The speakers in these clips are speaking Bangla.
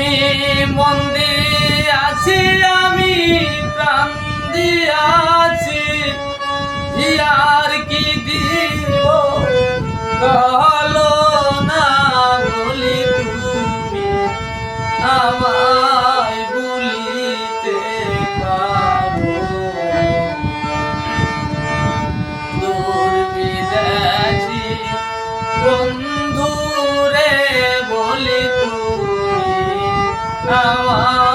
আমি মন দিয়াছি আমি প্রাণ দিয়াছি আর কি দিব? বলো না বলি তুমি আমায় পারো। দূর বিদেশি আমায়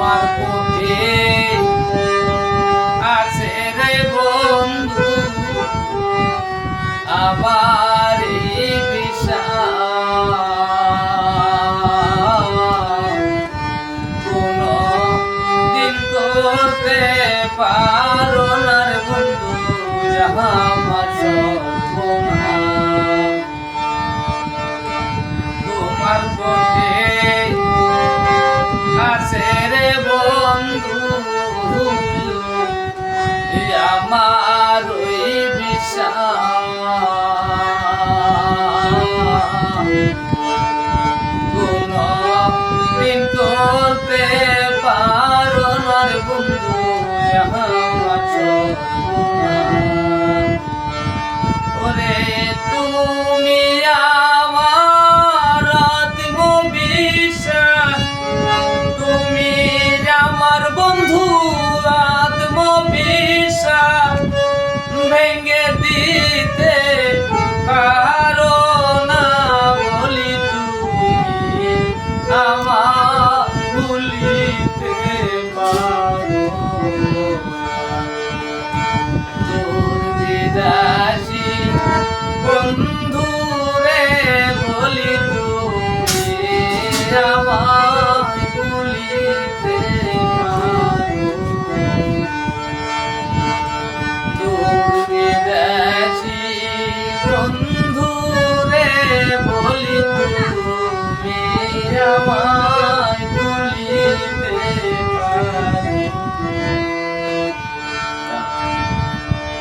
তোমার পথে আছে রে বন্ধু। আবার দিন করতে পারো না বন্ধু যাহা আমার আমার সর্বনাশ। আমায় ভুলিতে তুমি দেছি বন্ধু রে বলি তুমি আমায়